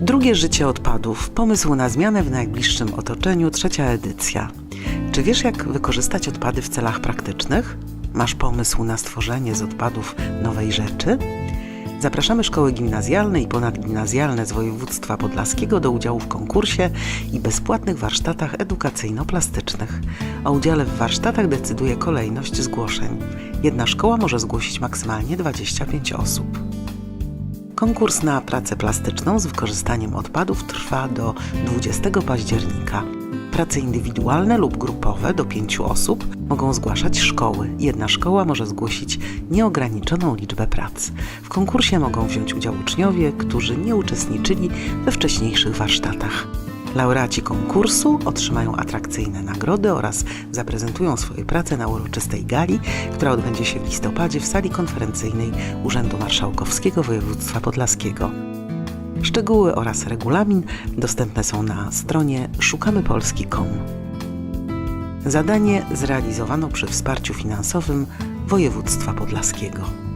Drugie życie odpadów. Pomysł na zmianę w najbliższym otoczeniu. Trzecia edycja. Czy wiesz, jak wykorzystać odpady w celach praktycznych? Masz pomysł na stworzenie z odpadów nowej rzeczy? Zapraszamy szkoły gimnazjalne i ponadgimnazjalne z województwa podlaskiego do udziału w konkursie i bezpłatnych warsztatach edukacyjno-plastycznych. O udziale w warsztatach decyduje kolejność zgłoszeń. Jedna szkoła może zgłosić maksymalnie 25 osób. Konkurs na pracę plastyczną z wykorzystaniem odpadów trwa do 20 października. Prace indywidualne lub grupowe do 5 osób mogą zgłaszać szkoły. Jedna szkoła może zgłosić nieograniczoną liczbę prac. W konkursie mogą wziąć udział uczniowie, którzy nie uczestniczyli we wcześniejszych warsztatach. Laureaci konkursu otrzymają atrakcyjne nagrody oraz zaprezentują swoje prace na uroczystej gali, która odbędzie się w listopadzie w sali konferencyjnej Urzędu Marszałkowskiego Województwa Podlaskiego. Szczegóły oraz regulamin dostępne są na stronie szukamypolski.com. Zadanie zrealizowano przy wsparciu finansowym województwa podlaskiego.